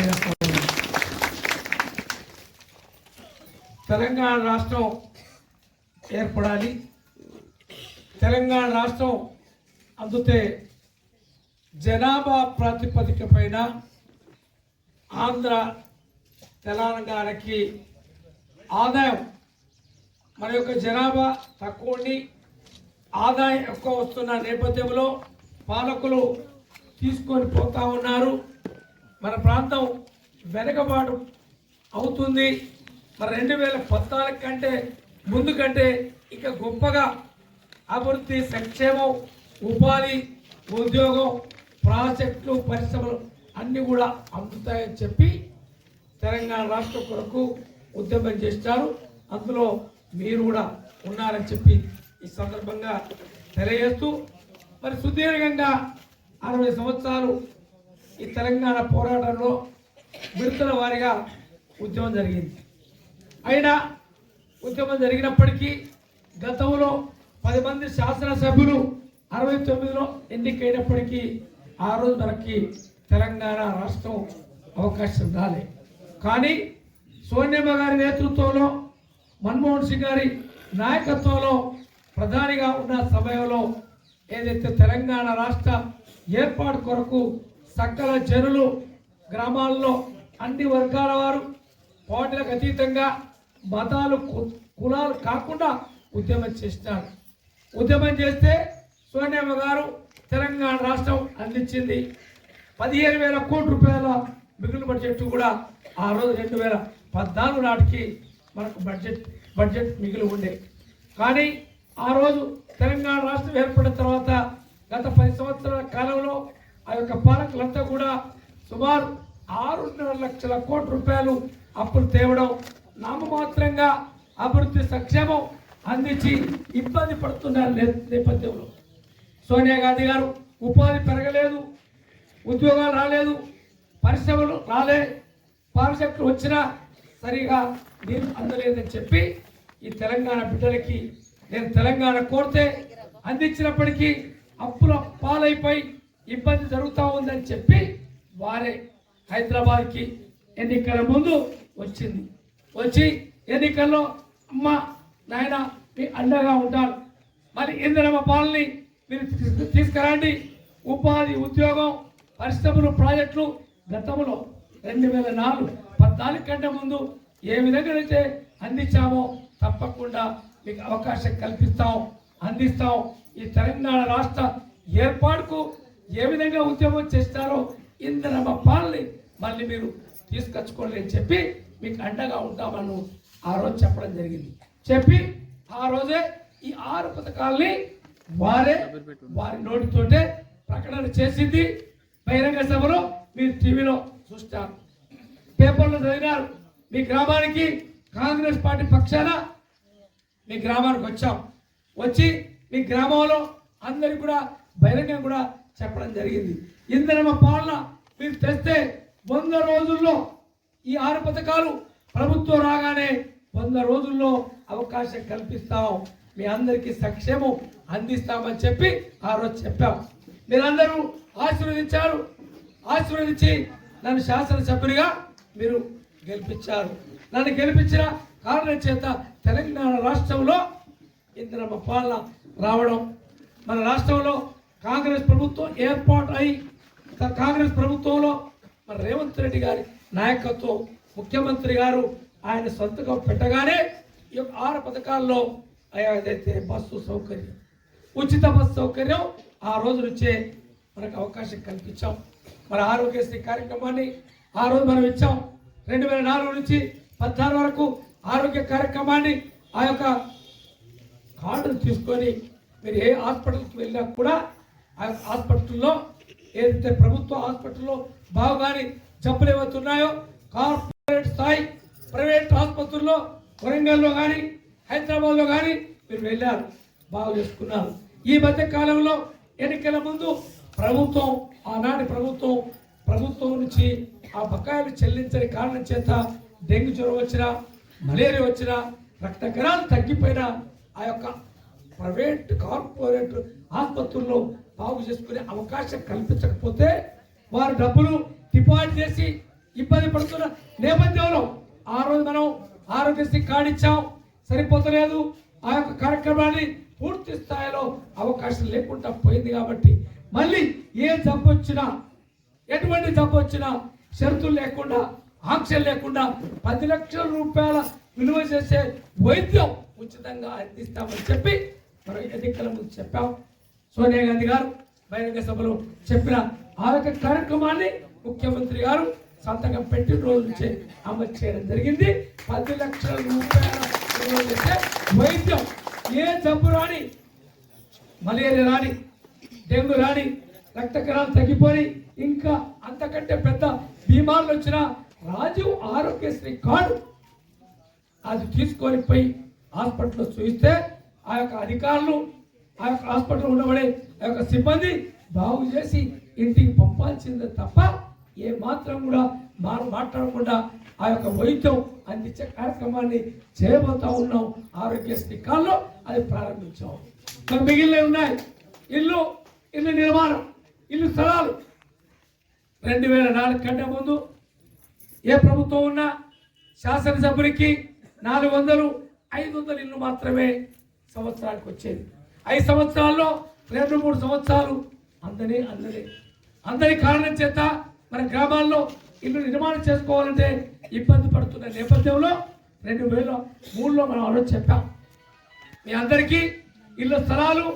తెలియజేస్తా తెలంగాణ రాష్ట్రం ఏర్పడాలి. తెలంగాణ రాష్ట్రం అందుతే జనాభా ప్రాతిపదిక పైన ఆంధ్ర తెలంగాణకి ఆదాయం మన యొక్క జనాభా తక్కువ ఉండి ఆదాయం ఎక్కువ వస్తున్న నేపథ్యంలో పాలకులు తీసుకొని పోతా ఉన్నారు. మన ప్రాంతం వెనకబాటు అవుతుంది. మరి రెండు వేల పద్నాలుగు కంటే ముందు కంటే ఇంకా గొప్పగా అభివృద్ధి సంక్షేమం ఉపాధి ఉద్యోగం ప్రాజెక్టులు పరిశ్రమలు అన్నీ కూడా అందుతాయని చెప్పి తెలంగాణ రాష్ట్రం కొరకు ఉద్యమం చేస్తారు అందులో మీరు కూడా ఉన్నారని చెప్పి ఈ సందర్భంగా తెలియజేస్తూ మరి సుదీర్ఘంగా అరవై సంవత్సరాలు ఈ తెలంగాణ పోరాటంలో విడతల వారిగా ఉద్యమం జరిగింది. అయినా ఉద్యమం జరిగినప్పటికీ గతంలో పది మంది శాసనసభ్యులు అరవై తొమ్మిదిలో ఎన్నికైనప్పటికీ ఆ రోజు మనకి తెలంగాణ రాష్ట్రం అవకాశం రాలే. కానీ సోనియమ్మ గారి నేతృత్వంలో మన్మోహన్ సింగ్ గారి నాయకత్వంలో ప్రధానిగా ఉన్న సమయంలో ఏదైతే తెలంగాణ రాష్ట్ర ఏర్పాటు కొరకు సకల చెరువులు గ్రామాల్లో అన్ని వర్గాల వారు పోటీలకు అతీతంగా మతాలు కులాలు కాకుండా ఉద్యమం చేస్తారు. ఉద్యమం చేస్తే సోనియమ్మ గారు తెలంగాణ రాష్ట్రం అందించింది. పదిహేను వేల కోట్ల రూపాయల మిగులు బడ్జెట్ కూడా ఆ రోజు రెండు వేల పద్నాలుగు నాటికి మనకు బడ్జెట్ బడ్జెట్ మిగిలి ఉండే. కానీ ఆ రోజు తెలంగాణ రాష్ట్రం ఏర్పడిన తర్వాత గత పది సంవత్సరాల కాలంలో ఆ యొక్క పాలకులంతా కూడా సుమారు ఆరున్నర లక్షల కోట్ల రూపాయలు అప్పులు తేవడం నామమాత్రంగా అభివృద్ధి సంక్షేమం అందించి ఇబ్బంది పడుతున్న నే- నేపథ్యంలో. సోనియా గాంధీ గారు ఉపాధి పెరగలేదు ఉద్యోగాలు రాలేదు పరిశ్రమలు రాలే ప్రాజెక్టులు వచ్చినా సరిగా నీరు అందలేదని చెప్పి ఈ తెలంగాణ బిడ్డలకి నేను తెలంగాణ కోరితే అందించినప్పటికీ అప్పుల పాలైపోయి ఇబ్బంది జరుగుతూ ఉందని చెప్పి వారే హైదరాబాద్కి ఎన్నికల ముందు వచ్చింది. వచ్చి ఎన్నికల్లో అమ్మ నాయన మీ అండగా ఉంటారు. మరి ఇందిరమ్మ పాలని మీరు తీసుకురండి. ఉపాధి ఉద్యోగం పరిశ్రమలు ప్రాజెక్టులు గతంలో రెండు వేల నాలుగు పద్నాలుగు కంటే ముందు ఏ విధంగా అయితే అందించామో తప్పకుండా మీకు అవకాశం కల్పిస్తాం అందిస్తాం. ఈ తెలంగాణ రాష్ట్ర ఏర్పాటుకు ఏ విధంగా ఉద్యమం చేస్తారో ఇందిరమ్మ పాలని మళ్ళీ మీరు తీసుకొచ్చుకోండి అని చెప్పి మీకు అండగా ఉంటామని ఆ రోజు చెప్పడం జరిగింది. చెప్పి ఆ రోజే ఈ ఆరు పథకాల్ని వారే వారి నోటితోటే ప్రకటన చేసింది. బహిరంగ సభలో మీరు టీవీలో చూస్తారు. పేపర్లో చదివినారు. మీ గ్రామానికి కాంగ్రెస్ పార్టీ పక్షాన మీ గ్రామానికి వచ్చాం. వచ్చి మీ గ్రామంలో అందరికి కూడా బహిరంగం కూడా చెప్పడం జరిగింది. ఇంధనమ పాలన మీరు తెస్తే వంద రోజుల్లో ఈ ఆరు పథకాలు ప్రభుత్వం రాగానే వంద రోజుల్లో అవకాశం కల్పిస్తాం. మీ అందరికీ సంక్షేమం అందిస్తామని చెప్పి ఆ రోజు చెప్పాం. మీరందరూ ఆశీర్వదించారు. ఆశీర్వదించి నన్ను శాసనసభ్యునిగా మీరు గెలిపించారు. నన్ను గెలిపించిన కారణం చేత తెలంగాణ రాష్ట్రంలో ఇందిరమ్మ పాలన రావడం మన రాష్ట్రంలో కాంగ్రెస్ ప్రభుత్వం ఏర్పాటు అయి కాంగ్రెస్ ప్రభుత్వంలో మన రేవంత్ రెడ్డి గారి నాయకత్వం ముఖ్యమంత్రి గారు ఆయన సొంతగా పెట్టగానే ఈ యొక్క ఆరు పథకాల్లో ఏదైతే బస్సు సౌకర్యం ఉచిత బస్సు సౌకర్యం ఆ రోజు నుంచే మనకు అవకాశం కల్పించాం. మన ఆరోగ్యశ్రీ కార్యక్రమాన్ని ఆ రోజు మనం ఇచ్చాం. రెండు వేల నాలుగు నుంచి పద్నాలుగు వరకు ఆరోగ్య కార్యక్రమాన్ని ఆ యొక్క కార్డును తీసుకొని మీరు ఏ హాస్పిటల్కి వెళ్ళినా కూడా హాస్పిటల్లో ఏదైతే ప్రభుత్వ హాస్పిటల్లో బాగానే జబ్బులు ఏవైతే కార్పొరేట్ స్థాయి ప్రైవేట్ ఆసుపత్రుల్లో వరంగల్లో కానీ హైదరాబాద్లో కానీ మీరు వెళ్ళారు బాగు చేసుకున్నారు. ఈ మధ్య కాలంలో ఎన్నికల ముందు ప్రభుత్వం ఆనాటి ప్రభుత్వం ప్రభుత్వం నుంచి ఆ బకాయిలు చెల్లించని కారణం చేత డెంగ్యూ జ్వరం వచ్చినా మలేరియా వచ్చినా రక్తకరాలు తగ్గిపోయినా ఆ యొక్క ప్రైవేట్ కార్పొరేట్ ఆసుపత్రుల్లో బాగు చేసుకునే అవకాశం కల్పించకపోతే వారు డబ్బులు డిపాజిట్ చేసి ఇబ్బంది పడుతున్న నేపథ్యంలో ఆ రోజు మనం ఆరోగ్యశ్రీ కార్డు ఇచ్చాం. సరిపోతలేదు. ఆ యొక్క కార్యక్రమాన్ని పూర్తి స్థాయిలో అవకాశం లేకుండా పోయింది కాబట్టి మళ్ళీ ఏ జబ్బు వచ్చినా ఎటువంటి జబ్బు వచ్చినా షరతులు లేకుండా ఆంక్షలు లేకుండా పది లక్షల రూపాయల విలువ చేసే వైద్యం ఉచితంగా అందిస్తామని చెప్పి మనం ఎన్నికల ముందు చెప్పాం. సోనియా గాంధీ గారు బహిరంగ సభలో చెప్పిన ఆ యొక్క కార్యక్రమాన్ని ముఖ్యమంత్రి గారు సంతకం పెట్టిన రోజు నుంచే అమలు చేయడం జరిగింది. పది లక్షల రూపాయల వైద్యం. ఏ జబ్బు రాని మలేరియా రాని డెంగ్యూ రాని రక్త కణాలు తగ్గిపోయి ఇంకా అంతకంటే పెద్ద బీమార్లు వచ్చిన రాజీవ్ ఆరోగ్యశ్రీ కార్డు అది తీసుకొని పోయి హాస్పిటల్లో చూస్తే ఆ యొక్క అధికారులు ఆ యొక్క హాస్పిటల్లో ఉండబడే ఆ యొక్క సిబ్బంది బాగు చేసి ఇంటికి పంపాల్సిందే తప్ప ఏ మాత్రం కూడా మనం మాట్లాడకుండా ఆ యొక్క వైద్యం అందించే కార్యక్రమాన్ని చేయబోతా ఉన్నాం. ఆరోగ్యశ్రీ కాల్లో అది ప్రారంభించాం. ఇంకా మిగిలినవి ఉన్నాయి. ఇల్లు ఇల్లు నిర్మాణం ఇల్లు స్థలాలు. రెండు వేల నాలుగు కంటే ముందు ఏ ప్రభుత్వం ఉన్నా శాసనసభ్యునికి నాలుగు వందలు ఐదు వందల ఇల్లు మాత్రమే సంవత్సరానికి వచ్చేది. ఐదు సంవత్సరాల్లో రెండు మూడు సంవత్సరాలు అందనే అందనే అందరి కారణం చేత మన గ్రామాల్లో ఇల్లు నిర్మాణం చేసుకోవాలంటే ఇబ్బంది పడుతున్న నేపథ్యంలో రెండు వేల మూడులో మనం ఆలోచన చెప్పాం. మీ అందరికీ ఇల్లు స్థలాలు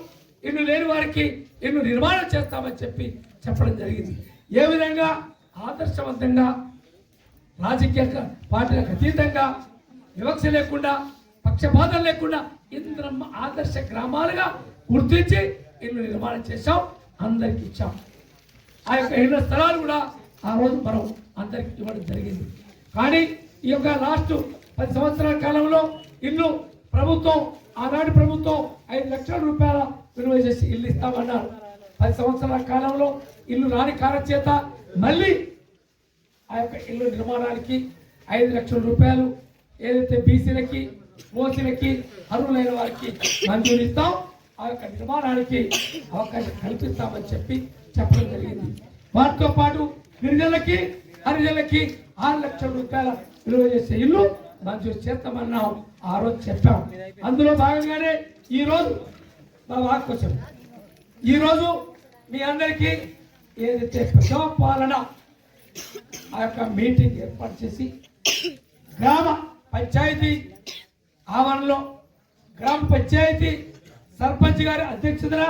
ఇల్లు లేని వారికి ఇల్లు నిర్మాణం చేస్తామని చెప్పి చెప్పడం జరిగింది. ఏ విధంగా? ఆదర్శవంతంగా రాజకీయ పార్టీలకు అతీతంగా వివక్ష లేకుండా పక్షపాతం లేకుండా ఇంద్రమ్మ ఆదర్శ గ్రామాలుగా గుర్తించి ఇల్లు నిర్మాణం చేశాం అందరికి ఇచ్చాం. ఆ యొక్క ఇళ్ళ స్థలాలు కూడా ఆ రోజు మనం అందరికి ఇవ్వడం జరిగింది. కానీ ఈ యొక్క లాస్ట్ పది సంవత్సరాల కాలంలో ఇల్లు ప్రభుత్వం ఆనాటి ప్రభుత్వం ఐదు లక్షల రూపాయల విలువ చేసి ఇల్లు ఇస్తామన్నారు. పది సంవత్సరాల కాలంలో ఇల్లు రాని కారణం చేత మళ్ళీ ఆ యొక్క ఇల్లు నిర్మాణానికి ఐదు లక్షల రూపాయలు ఏదైతే బీసీలకి ఓసీలకి అర్హులైన వారికి మంజూరిస్తాం ఆ యొక్క నిర్మాణానికి అవకాశం కల్పిస్తామని చెప్పి చెప్పడం జరిగింది. వాటితో పాటు గిరిజనులకి హరిజనులకి ఆరు లక్షల రూపాయల విలువ చేసే ఇల్లు మంజూరు చేస్తామన్నాం. ఆ రోజు చెప్పాం. అందులో భాగంగానే ఈ రోజు మా వాక్ ఈ ఈరోజు మీ అందరికీ ఏదైతే ప్రజాపాలన ఆ యొక్క మీటింగ్ ఏర్పాటు చేసి గ్రామ పంచాయతీ ఆవరణలో గ్రామ పంచాయతీ సర్పంచ్ గారి అధ్యక్షతన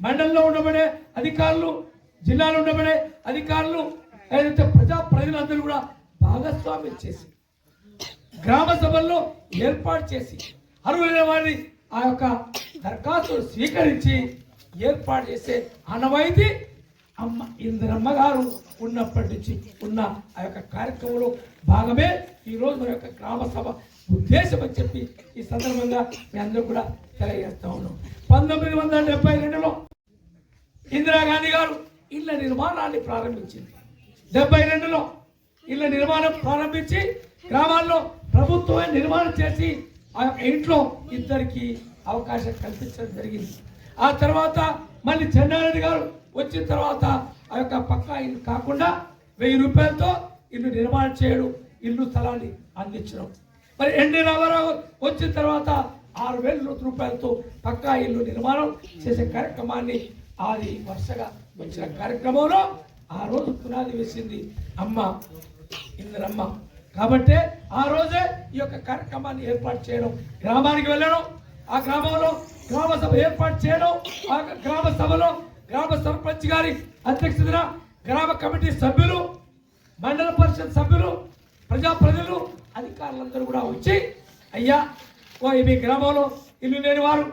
మండలంలో ఉండబడే అధికారులు జిల్లాలో ఉండబడే అధికారులు ఏదైతే ప్రజా ప్రజలందరూ కూడా భాగస్వామ్యం చేసి గ్రామ సభల్లో ఏర్పాటు చేసి అర్హులైన వారిని ఆ యొక్క దరఖాస్తులు స్వీకరించి ఏర్పాటు చేసే అనవాయితీ అమ్మ ఇందిరమ్మ గారు ఉన్నప్పటి నుంచి ఉన్న ఆ యొక్క కార్యక్రమంలో భాగమే ఈ రోజు మన యొక్క గ్రామ సభ ఉద్దేశం అని చెప్పి ఈ సందర్భంగా మీ అందరూ కూడా తెలియజేస్తా ఉన్నాం. పంతొమ్మిది వందల డెబ్బై రెండులో ఇందిరాగాంధీ గారు ఇళ్ళ నిర్మాణాన్ని ప్రారంభించింది. డెబ్బై రెండులో ఇళ్ళ నిర్మాణం ప్రారంభించి గ్రామాల్లో ప్రభుత్వమే నిర్మాణం చేసి ఆ యొక్క ఇంట్లో ఇద్దరికి అవకాశం కల్పించడం జరిగింది. ఆ తర్వాత మళ్ళీ చెన్నారెడ్డి గారు వచ్చిన తర్వాత ఆ యొక్క పక్కా ఇల్లు కాకుండా వెయ్యి రూపాయలతో ఇల్లు నిర్మాణం చేయడం ఇల్లు స్థలాన్ని అందించడం. మరి ఎన్టీ రామారావు వచ్చిన తర్వాత ఆరు వేల రూపాయలతో పక్కా ఇల్లు నిర్మాణం చేసే కార్యక్రమాన్ని అది వరుసగా వచ్చిన కార్యక్రమంలో ఆ రోజు పునాది వేసింది అమ్మ ఇందరమ్మ. కాబట్టి ఆ రోజే ఈ యొక్క కార్యక్రమాన్ని ఏర్పాటు చేయడం గ్రామానికి వెళ్ళడం ఆ గ్రామంలో గ్రామ సభ ఏర్పాటు చేయడం ఆ గ్రామ సభలో గ్రామ సర్పంచ్ గారి అధ్యక్షతన గ్రామ కమిటీ సభ్యులు మండల పరిషత్ సభ్యులు ప్రజా ప్రజలు అధికారులందరూ కూడా వచ్చి అయ్యా ఓ మీ గ్రామంలో ఇల్లు లేని వారు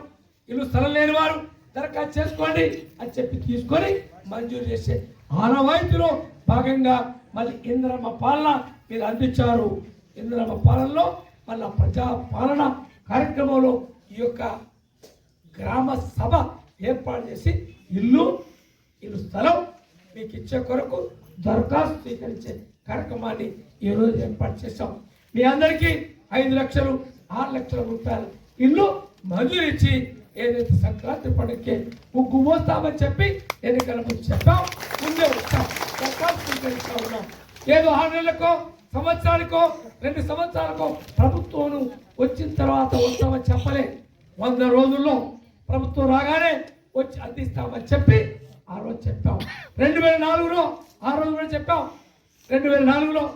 ఇల్లు స్థలం లేని వారు దరఖాస్తు చేసుకోండి అని చెప్పి తీసుకొని మంజూరు చేసే ఆనవాయితీలో భాగంగా మళ్ళీ ఇంద్రమ్మ పాలన మీరు అందించారు. ఇంద్రమ్మ పాలనలో మళ్ళీ ప్రజా పాలన కార్యక్రమంలో ఈ యొక్క గ్రామ సభ ఏర్పాటు చేసి ఇల్లు ఇల్లు స్థలం మీకు ఇచ్చే కొరకు దరఖాస్తు స్వీకరించే కార్యక్రమాన్ని ఈరోజు ఏర్పాటు చేశాం. మీ అందరికీ ఐదు లక్షలు ఆరు లక్షల రూపాయలు ఇల్లు మంజూరు ఇచ్చి ఏదైతే సంక్రాంతి పండుగకి ముగ్గు మోస్తామని చెప్పి ఎన్నికల ముందు చెప్పాం. ముందే వచ్చాం. దరఖాస్తు స్వీకరిస్తా ఉన్నాం. ఏదో ఆరు నెలలకో సంవత్సరానికో రెండు సంవత్సరాలకో ప్రభుత్వం వచ్చిన తర్వాత వస్తామని చెప్పలే. వంద రోజుల్లో ప్రభుత్వం రాగానే వచ్చి అందిస్తామని చెప్పి ఆ రోజు చెప్పాం. రెండు వేల నాలుగులో ఆ రోజు కూడా చెప్పాం. రెండు వేల నాలుగులో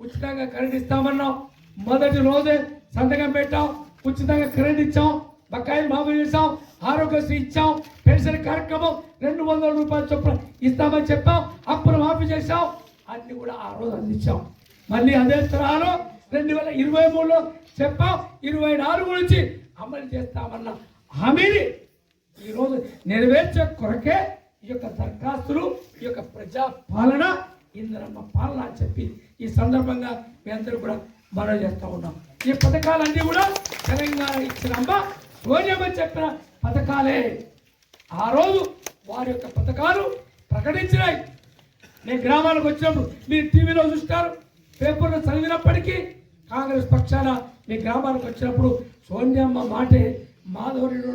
ఉచితంగా కరెంట్ ఇస్తామన్నాం. మొదటి రోజే సంతకం పెట్టాం. ఉచితంగా కరెంట్ ఇచ్చాం. బకాయిలు మామూలు చేసాం ఆరోగ్యశ్రీ ఇచ్చాం. పెన్షన్ కార్యక్రమం రెండు వందల రూపాయల చొప్పున ఇస్తామని చెప్పాం. అప్పులు మాఫీ చేసాం అన్ని కూడా ఆ రోజు అందించాం. మళ్ళీ అదే తరహాలో రెండు వేల ఇరవై మూడులో చెప్పాం. ఇరవై నాలుగు నుంచి అమలు చేస్తామన్న హామీని ఈరోజు నెరవేర్చే కొరకే ఈ యొక్క దరఖాస్తులు ఈ యొక్క ప్రజా పాలన ఇంద్రమ్మ పాలన అని చెప్పి ఈ సందర్భంగా మీ అందరూ కూడా మనం చేస్తూ ఉన్నాం. ఈ పథకాలన్నీ కూడా తెలంగాణ ఇచ్చిన అమ్మ సోనియమ్మ చెప్పిన పథకాలే. ఆ రోజు వారి యొక్క పథకాలు ప్రకటించినాయి. నేను గ్రామాలకు వచ్చినప్పుడు మీరు టీవీలో చూస్తారు పేపర్లో చదివినప్పటికీ కాంగ్రెస్ పక్షాన మీ గ్రామాలకు వచ్చినప్పుడు సోనియమ్మ మాటే మాధవరెడ్డి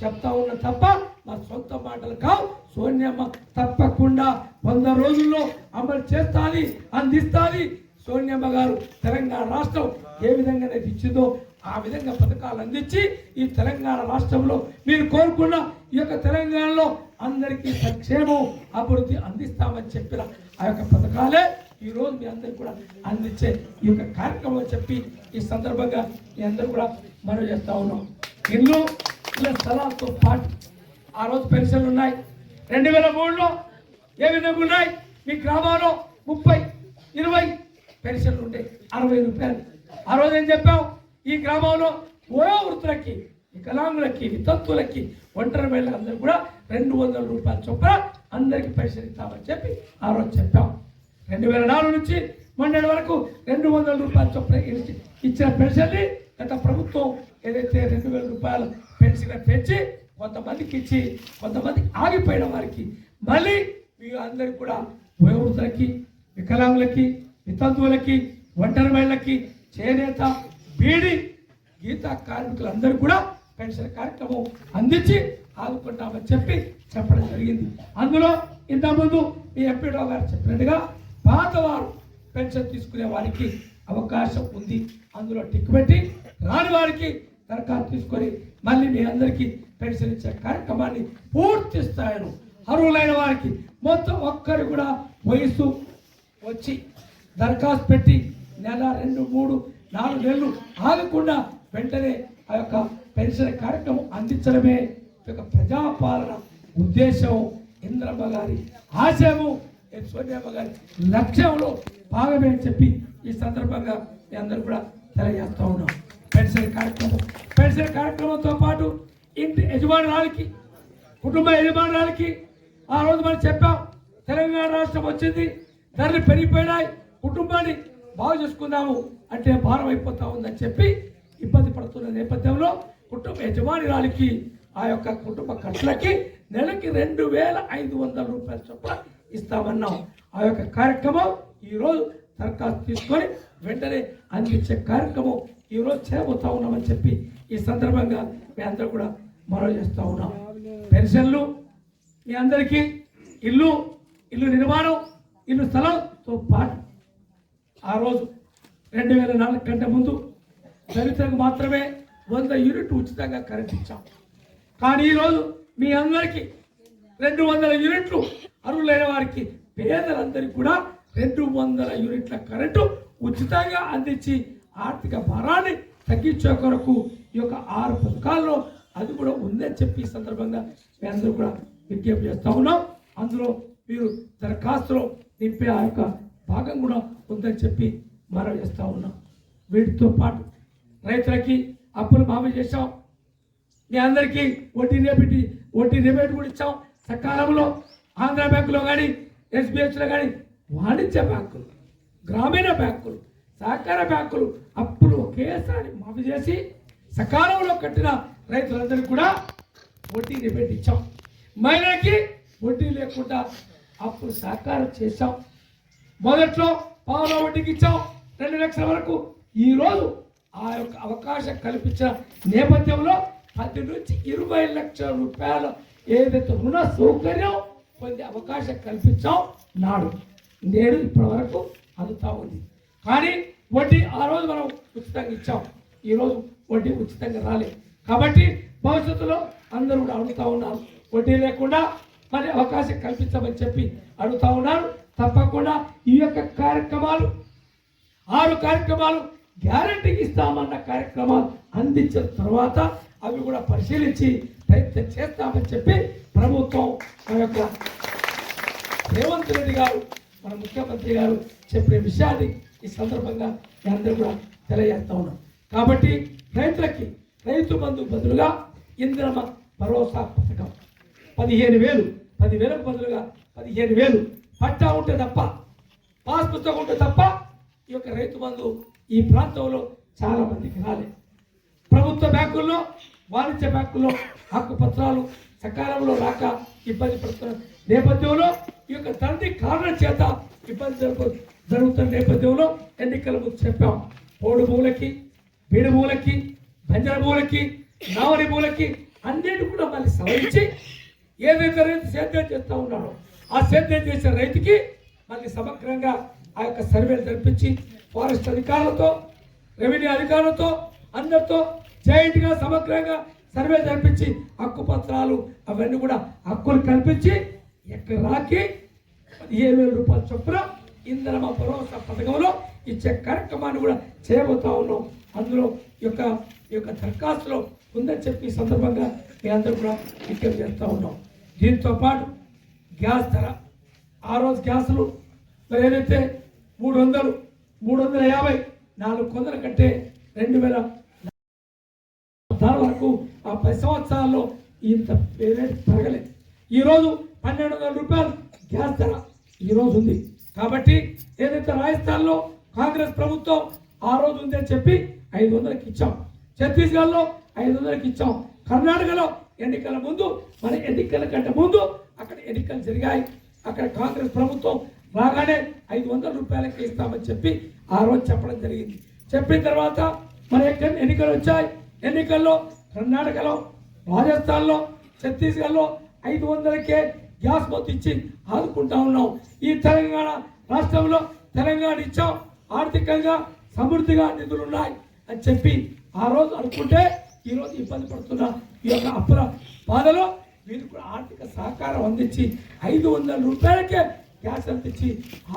చెప్తా ఉన్న తప్ప మా సొంత మాటలు కావు. సోనియమ్మ తప్పకుండా వంద రోజుల్లో అమలు చేస్తాది అందిస్తాది. సోనియమ్మ గారు తెలంగాణ రాష్ట్రం ఏ విధంగా నాకు ఇచ్చిందో ఆ విధంగా పథకాలు అందించి ఈ తెలంగాణ రాష్ట్రంలో మీరు కోరుకున్న ఈ యొక్క తెలంగాణలో అందరికీ సంక్షేమం అభివృద్ధి అందిస్తామని చెప్పిన ఆ యొక్క పథకాలే ఈ రోజు మీ అందరికి కూడా అందించే ఈ యొక్క కార్యక్రమం చెప్పి ఈ సందర్భంగా మీ అందరూ కూడా మనం చేస్తా ఉన్నాం. ఇల్లు ఇళ్ళ స్థలాలతో పాటు ఆ రోజు పెన్షన్లు ఉన్నాయి. రెండు వేల మూడులో ఏ విధంగా ఉన్నాయి? మీ గ్రామంలో ముప్పై ఇరవై పెన్షన్లు ఉండే అరవై రూపాయలు. ఆ రోజు ఏం చెప్పాం ఈ గ్రామంలో ఓ వృత్తులకి వికలాంగులకి వితంతులకి ఒంటరి మహిళలందరూ కూడా రెండు వందల రూపాయల చొప్పున అందరికీ పెన్షన్ ఇస్తామని చెప్పి ఆ రోజు చెప్పాం. రెండు వేల నాలుగు నుంచి మొన్నటి వరకు రెండు వందల రూపాయల చొప్పున ఇచ్చిన పెన్షన్ని గత ప్రభుత్వం ఏదైతే రెండు వేల రూపాయలు పెన్షన్ పెంచి కొంతమందికి ఇచ్చి కొంతమందికి ఆగిపోయిన వారికి మళ్ళీ మీ అందరికి కూడా వయోవృద్ధులకి వికలాంగులకి వితంతువులకి ఒంటరి మహిళలకి చేనేత బీడి గీతా కార్మికులందరూ కూడా పెన్షన్ కార్యక్రమం అందించి ఆదుకుంటామని చెప్పి చెప్పడం జరిగింది. అందులో ఇంతకుముందు మీ ఎంపీడో గారు చెప్పినట్టుగా పాతవారు పెన్షన్ తీసుకునే వారికి అవకాశం ఉంది. అందులో టిక్ పెట్టి రాని వారికి దరఖాస్తు తీసుకొని మళ్ళీ మీ అందరికీ పెన్షన్ ఇచ్చే కార్యక్రమాన్ని పూర్తి స్థాయిలో అర్హులైన వారికి మొత్తం ఒక్కరు కూడా వయసు వచ్చి దరఖాస్తు పెట్టి నెల రెండు మూడు నాలుగు నెలలు ఆగకుండా వెంటనే ఆ యొక్క పెన్షన్ కార్యక్రమం అందించడమే ఈ యొక్క ప్రజాపాలన ఉద్దేశం. ఇంద్రమ్మ గారి ఆశయము సోనియమ్మ గారి లక్ష్యంలో భాగమే అని చెప్పి ఈ సందర్భంగా మీ అందరూ కూడా తెలియజేస్తూ ఉన్నాం. పెన్షన్ కార్యక్రమం పెన్షన్ కార్యక్రమంతో పాటు ఇంటి యజమానురాలకి కుటుంబ యజమానురాలకి ఆ రోజు మనం చెప్పాం తెలంగాణ రాష్ట్రం వచ్చింది ధరలు పెరిగిపోయినాయి కుటుంబాన్ని బాగు చేసుకుందాము అంటే భారం అయిపోతా ఉందని చెప్పి ఇబ్బంది పడుతున్న నేపథ్యంలో కుటుంబ యజమానురాలకి ఆ యొక్క కుటుంబ ఖర్చులకి నెలకి రెండు వేల ఐదు వందల రూపాయల చొప్పున ఇస్తామన్నాం. ఆ యొక్క కార్యక్రమం ఈరోజు దరఖాస్తు తీసుకొని వెంటనే అందించే కార్యక్రమం ఈరోజు చేయబోతా ఉన్నామని చెప్పి ఈ సందర్భంగా మీ అందరూ కూడా మనవి చేస్తూ ఉన్నాం. పెన్షన్లు మీ అందరికీ ఇల్లు ఇల్లు నిర్మాణం ఇల్లు స్థలంతో పాటు ఆ రోజు రెండు వేల నాలుగు కంటే ముందు దళితులకు మాత్రమే వంద యూనిట్ ఉచితంగా కరెంట్ ఇచ్చాం. కానీ ఈరోజు మీ అందరికీ రెండు వందల యూనిట్లు అర్హులైన వారికి పేదలందరికీ కూడా రెండు వందల యూనిట్ల కరెంటు ఉచితంగా అందించి ఆర్థిక భారాన్ని తగ్గించే కొరకు ఈ యొక్క ఆరు పథకాల్లో అది కూడా ఉందని చెప్పి ఈ సందర్భంగా మీ అందరూ కూడా విజ్ఞప్తి చేస్తా ఉన్నాం. అందులో మీరు దరఖాస్తులో నింపే ఆ యొక్క భాగం కూడా ఉందని చెప్పి మనం చేస్తూ ఉన్నాం. వీటితో పాటు రైతులకి అప్పులు మాఫీ చేశాం. మీ అందరికీ వడ్డీ రేపెట్టి వడ్డీ రేపేట్ కూడా ఇచ్చాం. సకాలంలో ఆంధ్ర బ్యాంకులో కానీ ఎస్బీహెచ్లో కానీ వాణిజ్య బ్యాంకులు గ్రామీణ బ్యాంకులు సహకార బ్యాంకులు అప్పులు ఒకేసారి మాఫీ చేసి సకాలంలో కట్టిన రైతులందరికీ కూడా వడ్డీ రిబేట్ ఇచ్చాం మహిళలకి వడ్డీ లేకుండా అప్పులు సహకారం చేశాం. మొదట్లో పావుల వడ్డీకి ఇచ్చాం. రెండు లక్షల వరకు. ఈరోజు ఆ యొక్క అవకాశం కల్పించిన నేపథ్యంలో పది నుంచి ఇరవై లక్షల రూపాయల ఏదైతే రుణ సౌకర్యం పొందే అవకాశం కల్పించాం నాడు. నేడు ఇప్పటి వరకు అందుతా ఉంది. కానీ వడ్డీ ఆ రోజు మనం ఉచితంగా ఇచ్చాం. ఈరోజు వడ్డీ ఉచితంగా రాలేదు కాబట్టి భవిష్యత్తులో అందరూ కూడా అడుగుతా ఉన్నారు. వడ్డీ లేకుండా మరి అవకాశం కల్పించమని చెప్పి అడుగుతూ ఉన్నారు. తప్పకుండా ఈ యొక్క కార్యక్రమాలు ఆరు కార్యక్రమాలు గ్యారంటీకి ఇస్తామన్న కార్యక్రమాలు అందించిన తర్వాత అవి కూడా పరిశీలించి ప్రయత్నం చేస్తామని చెప్పి ప్రభుత్వం మన యొక్క రేవంత్ రెడ్డి గారు మన ముఖ్యమంత్రి గారు చెప్పిన విషయాన్ని ఈ సందర్భంగా మీ అందరూ కూడా తెలియజేస్తూ ఉన్నాం. కాబట్టి రైతులకి రైతు బంధు బదులుగా ఇంద్రమ భరోసా పథకం. పదిహేను వేలు పదివేలకు బదులుగా పదిహేను వేలు. పట్టా ఉంటే తప్ప పాస్ పుస్తకం ఉంటే తప్ప ఈ యొక్క రైతు బంధు ఈ ప్రాంతంలో చాలా మందికి రాలేదు ప్రభుత్వ బ్యాంకుల్లో వాణిజ్య బ్యాంకుల్లో హక్కు పత్రాలు సకాలంలో రాక ఇబ్బంది పడుతున్న నేపథ్యంలో ఈ యొక్క తండ్రి కారణం చేత ఇబ్బంది జరుగు- జరుగుతున్న నేపథ్యంలో ఎన్నికల ముందు చెప్పాం. పోడు భూములకి బీడు భూములకి బంజర భూములకి నావరి భూములకి అన్నిటి కూడా మళ్ళీ సవరించి ఏదైతే రైతు సేద్యం చేస్తూ ఉన్నాడో ఆ సేద్యం చేసే రైతుకి మళ్ళీ సమగ్రంగా ఆ యొక్క సర్వేలు జరిపించి ఫారెస్ట్ అధికారులతో రెవెన్యూ అధికారులతో అందరితో జాయింట్గా సమగ్రంగా సర్వే జరిపించి హక్కు పత్రాలు అవన్నీ కూడా హక్కులు కల్పించి రాకి పదిహేను వేల రూపాయల చొప్పున ఇంధనమ భరోసా పథకంలో ఇచ్చే కార్యక్రమాన్ని కూడా చేయబోతా ఉన్నాం. అందులో ఈ యొక్క ఈ యొక్క దరఖాస్తులో ఉందని చెప్పి సందర్భంగా మీ అందరూ కూడా విజ్ఞప్తి చేస్తూ ఉన్నాం. దీంతో పాటు గ్యాస్ ధర. ఆ రోజు గ్యాసులు మరి ఏదైతే మూడు వందలు మూడు వందల యాభై నాలుగు వందల కంటే రెండు వేల వరకు ఆ పది సంవత్సరాల్లో ఇంత రేట్ పెరగలేదు. ఈరోజు పన్నెండు వందల రూపాయలు గ్యాస్ ధర ఈరోజు ఉంది. కాబట్టి ఏదైతే రాజస్థాన్లో కాంగ్రెస్ ప్రభుత్వం ఆ రోజు ఉందని చెప్పి ఐదు వందలకి ఇచ్చాం. ఛత్తీస్గఢ్లో ఐదు వందలకి ఇచ్చాం. కర్ణాటకలో ఎన్నికల ముందు మన ఎన్నికల కంటే ముందు అక్కడ ఎన్నికలు జరిగాయి. అక్కడ కాంగ్రెస్ ప్రభుత్వం రాగానే ఐదు వందల రూపాయలకి ఇస్తామని చెప్పి ఆ రోజు చెప్పడం జరిగింది. చెప్పిన తర్వాత మన ఎక్కడ ఎన్నికలు వచ్చాయి? ఎన్నికల్లో కర్ణాటకలో రాజస్థాన్లో ఛత్తీస్గఢ్లో ఐదు వందలకే గ్యాస్ మొత్తం ఇచ్చి ఆదుకుంటా ఉన్నాం. ఈ తెలంగాణ రాష్ట్రంలో తెలంగాణ ఇచ్చాం. ఆర్థికంగా సమృద్ధిగా నిధులు ఉన్నాయి అని చెప్పి ఆ రోజు అనుకుంటే ఈరోజు ఇబ్బంది పడుతున్న ఈ యొక్క అప్పుల బాధలో వీరు కూడా ఆర్థిక సహకారం అందించి ఐదు వందల రూపాయలకే గ్యాస్ అందించి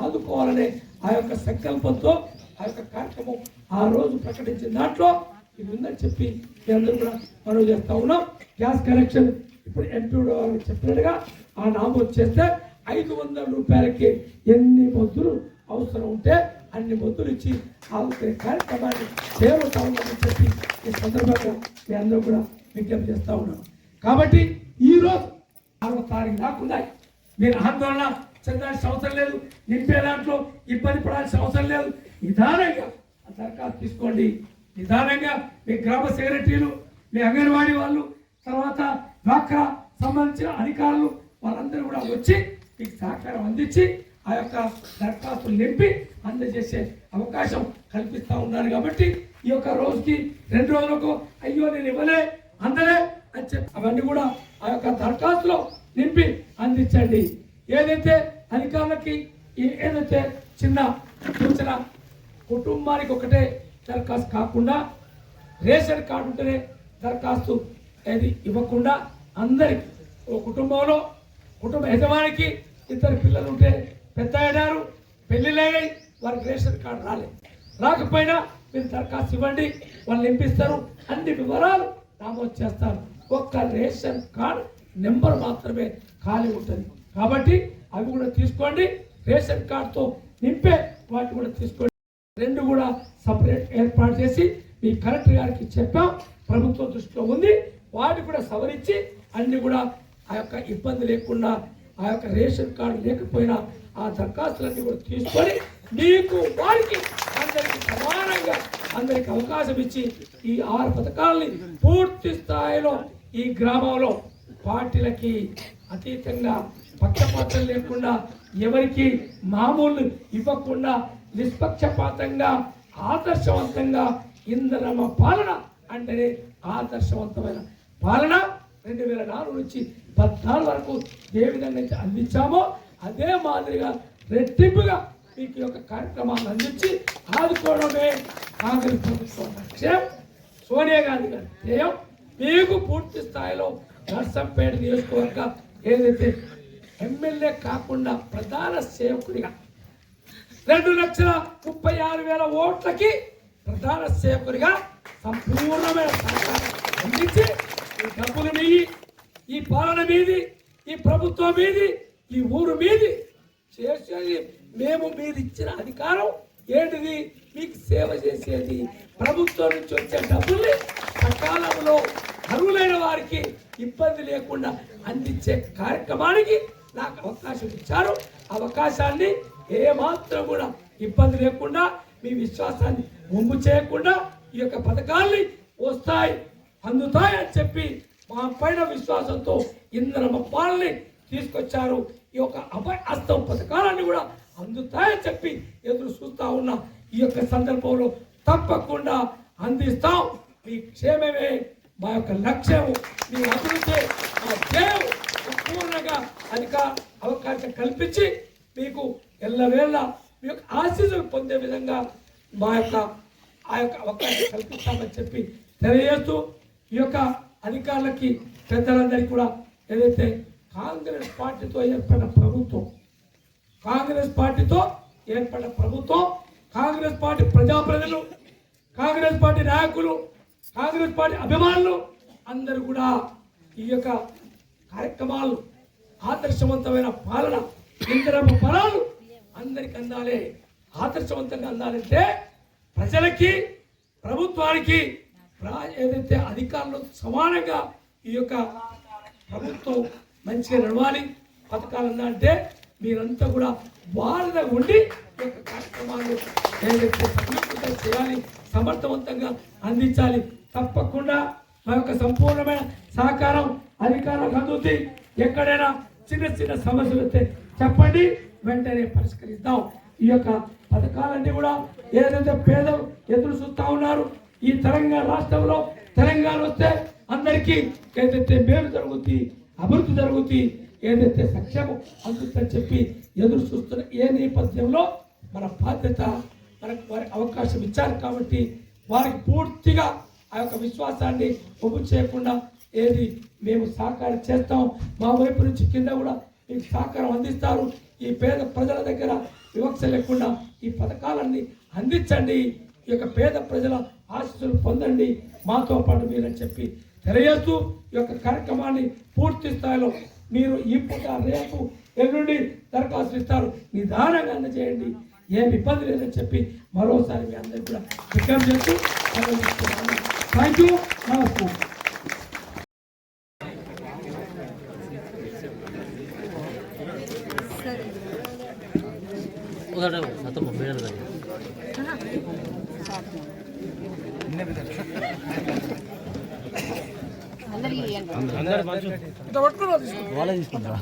ఆదుకోవాలనే ఆ యొక్క సంకల్పంతో ఆ యొక్క కార్యక్రమం ఆ రోజు ప్రకటించిన దాంట్లో ఇది ఉందని చెప్పి మీ అందరూ కూడా మనం చేస్తూ ఉన్నాం. గ్యాస్ కనెక్షన్ ఇప్పుడు ఎంపీ చెప్పినట్టుగా ఆ నామోదు చేస్తే ఐదు వందల రూపాయలకి ఎన్ని మొద్దులు అవసరం ఉంటే అన్ని మొద్దులు ఇచ్చి ఆదుకునే కార్యక్రమాన్ని చేరుతా ఉన్నామని చెప్పి ఈ సందర్భంగా మీ అందరూ కూడా విజ్ఞప్తి చేస్తూ ఉన్నాం కాబట్టి ఈ రోజు తారీఖు దాకా మీరు ఆందోళన చెందాల్సిన అవసరం లేదు. నింపే దాంట్లో ఇబ్బంది పడాల్సిన అవసరం లేదు. నిదానంగా ఆ దరఖాస్తు తీసుకోండి. నిదానంగా మీ గ్రామ సెక్రటరీలు మీ అంగన్వాడీ వాళ్ళు తర్వాత డ్వాక్రా సంబంధించిన అధికారులు వాళ్ళందరూ కూడా వచ్చి మీకు సహకారం అందించి ఆ యొక్క దరఖాస్తులు నింపి అందజేసే అవకాశం కల్పిస్తూ ఉన్నారు కాబట్టి ఈ యొక్క రోజుకి రెండు రోజులకు అయ్యో నేను ఇవ్వలే అందలే అని చెప్పి అవన్నీ కూడా ఆ యొక్క దరఖాస్తులో నింపి అందించండి. ఏదైతే అధికారులకి ఏదైతే చిన్న సూచన కుటుంబానికి ఒకటే దరఖాస్తు కాకుండా రేషన్ కార్డు ఉంటేనే దరఖాస్తు ఏది ఇవ్వకుండా అందరికి ఓ కుటుంబంలో కుటుంబ యజమానికి ఇద్దరు పిల్లలు ఉంటే పెద్ద అయినారు పెళ్ళిళ్ళయ్యాయి వారికి రేషన్ కార్డు రాలేదు రాకపోయినా మీరు దరఖాస్తు ఇవ్వండి వాళ్ళు నింపిస్తారు అన్ని వివరాలు నమోదు చేస్తారు. ఒక్క రేషన్ కార్డు నెంబర్ మాత్రమే ఖాళీ ఉంటుంది. కాబట్టి అవి కూడా తీసుకోండి రేషన్ కార్డుతో నింపే వాటి కూడా తీసుకోండి. రెండు కూడా సపరేట్ ఏర్పాటు చేసి మీ కలెక్టర్ గారికి చెప్పాం ప్రభుత్వం దృష్టిలో ఉంది వాటి కూడా సవరించి అన్ని కూడా ఆ యొక్క ఇబ్బంది లేకుండా ఆ యొక్క రేషన్ కార్డు లేకపోయినా ఆ దరఖాస్తులన్నీ కూడా తీసుకొని మీకు వారికి అందరికి సమానంగా అందరికి అవకాశం ఇచ్చి ఈ ఆరు పథకాలని పూర్తి స్థాయిలో ఈ గ్రామంలో పార్టీలకి అతీతంగా పక్షపాతం లేకుండా ఎవరికి మామూలు ఇవ్వకుండా నిష్పక్షపాతంగా ఆదర్శవంతంగా ఇంధనమ పాలన అంటే ఆదర్శవంతమైన పాలన. రెండు వేల నాలుగు నుంచి పద్నాలుగు వరకు ఏ విధంగా అయితే అందించామో అదే మాదిరిగా రెట్టింపుగా మీకు ఈ యొక్క కార్యక్రమాలు అందించి ఆదుకోవడమే కాంగ్రెస్ ప్రభుత్వం లక్ష్యం. సోనియా గాంధీ గారి ధ్యేయం. మీకు పూర్తి స్థాయిలో నర్సంపేట నియోజకవర్గ ఏదైతే ఎమ్మెల్యే కాకుండా ప్రధాన సేవకుడిగా రెండు లక్షల ముప్పై ఆరు వేల ఓట్లకి ప్రధాన సేవకుడిగా సంపూర్ణమైన అందించి ఈ డబ్బులు మీది ఈ పాలన మీది ఈ ప్రభుత్వం మీది ఈ ఊరు మీది చేసేది మేము మీరు ఇచ్చిన అధికారం ఏంటిది? మీకు సేవ చేసేది. ప్రభుత్వం నుంచి వచ్చే డబ్బుల్ని సకాలంలో అర్హులైన వారికి ఇబ్బంది లేకుండా అందించే కార్యక్రమానికి నాకు అవకాశం ఇచ్చారు. అవకాశాన్ని ఏమాత్రం కూడా ఇబ్బంది లేకుండా మీ విశ్వాసాన్ని ముంపు చేయకుండా ఈ యొక్క పథకాల్ని వస్తాయి. అందుతాయని చెప్పి మా పైన విశ్వాసంతో ఇంద్రమ్మ పాలని తీసుకొచ్చారు. ఈ యొక్క అభయ హస్తం పథకాలన్నీ కూడా అందుతాయని చెప్పి ఎదురు చూస్తూ ఉన్న. ఈ యొక్క సందర్భంలో తప్పకుండా అందిస్తాం. మీ క్షేమమే మా యొక్క లక్ష్యం మీ అభివృద్ధి మా ధ్యేయం సంపూర్ణంగా అధిక అవకాశం కల్పించి మీకు ఎల్లవేళ మీ యొక్క ఆశీస్సులు పొందే విధంగా మా యొక్క ఆ యొక్క అవకాశం కల్పిస్తామని చెప్పి తెలియజేస్తూ ఈ యొక్క అధికారులకి పెద్దలందరికీ కూడా ఏదైతే కాంగ్రెస్ పార్టీతో ఏర్పడిన ప్రభుత్వం కాంగ్రెస్ పార్టీతో ఏర్పడిన ప్రభుత్వం కాంగ్రెస్ పార్టీ ప్రజాప్రతినిధులు కాంగ్రెస్ పార్టీ నాయకులు కాంగ్రెస్ పార్టీ అభిమానులు అందరూ కూడా ఈ యొక్క కార్యక్రమాలు ఆదర్శవంతమైన పాలన ఇంద్రమ ఫలాలు అందరికి అందాలి. ఆదర్శవంతంగా అందాలంటే ప్రజలకి ప్రభుత్వానికి రా ఏదైతే అధికారులు సమానంగా ఈ యొక్క ప్రభుత్వం మంచిగా నడవాలి పథకాలు అంటే మీరంతా కూడా వాళ్ళ ఉండి యొక్క కార్యక్రమాలు ఏదైతే సమర్పంగా చేయాలి సమర్థవంతంగా అందించాలి తప్పకుండా మా యొక్క సంపూర్ణమైన సహకారం అధికారులకు అందుతుంది ఎక్కడైనా చిన్న చిన్న సమస్యలు వస్తే చెప్పండి వెంటనే పరిష్కరిద్దాం. ఈ యొక్క పథకాలన్నీ కూడా ఏదైతే పేదలు ఎదురు చూస్తూ ఉన్నారు ఈ తెలంగాణ రాష్ట్రంలో తెలంగాణ వస్తే అందరికీ ఏదైతే మేలు జరుగుతుంది అభివృద్ధి జరుగుతుంది ఏదైతే సంక్షేమం అందుతుందని చెప్పి ఎదురు చూస్తున్న ఏ నేపథ్యంలో మన బాధ్యత మనకు వారికి అవకాశం ఇచ్చారు కాబట్టి వారికి పూర్తిగా ఆ యొక్క విశ్వాసాన్ని ఒప్పు చేయకుండా ఏది మేము సహకారం చేస్తాం. మా వైపు నుంచి కింద కూడా మీకు సహకారం అందిస్తారు. ఈ పేద ప్రజల దగ్గర వివక్ష లేకుండా ఈ పథకాలన్నీ అందించండి. ఈ యొక్క పేద ప్రజల ఆశీస్సులు పొందండి మాతో పాటు మీరని చెప్పి తెలియజేస్తూ ఈ యొక్క కార్యక్రమాన్ని పూర్తి స్థాయిలో మీరు ఈ పూట రేపు ఎల్లుండి దరఖాస్తు ఇస్తారు నిదానంగా అందజేయండి ఏమి ఇబ్బంది లేదని చెప్పి మరోసారి మీ అందరికీ కూడా విజ్ఞప్తి చేస్తూ థ్యాంక్ యూ నమస్కారం उधर खत्म मेरे लगे అందరు మంచు వాళ్ళే తీసుకుంటారా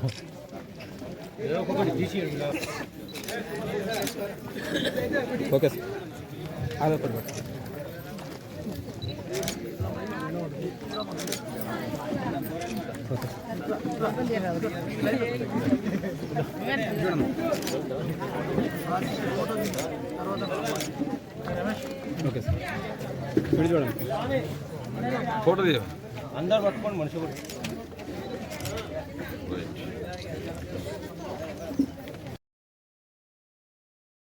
ఓకే సార్ అదే ఓకే సార్ ఇప్పుడు చూడండి ఫోటో తీయ అందరు పట్టుకోండి మనిషి కూడా రైట్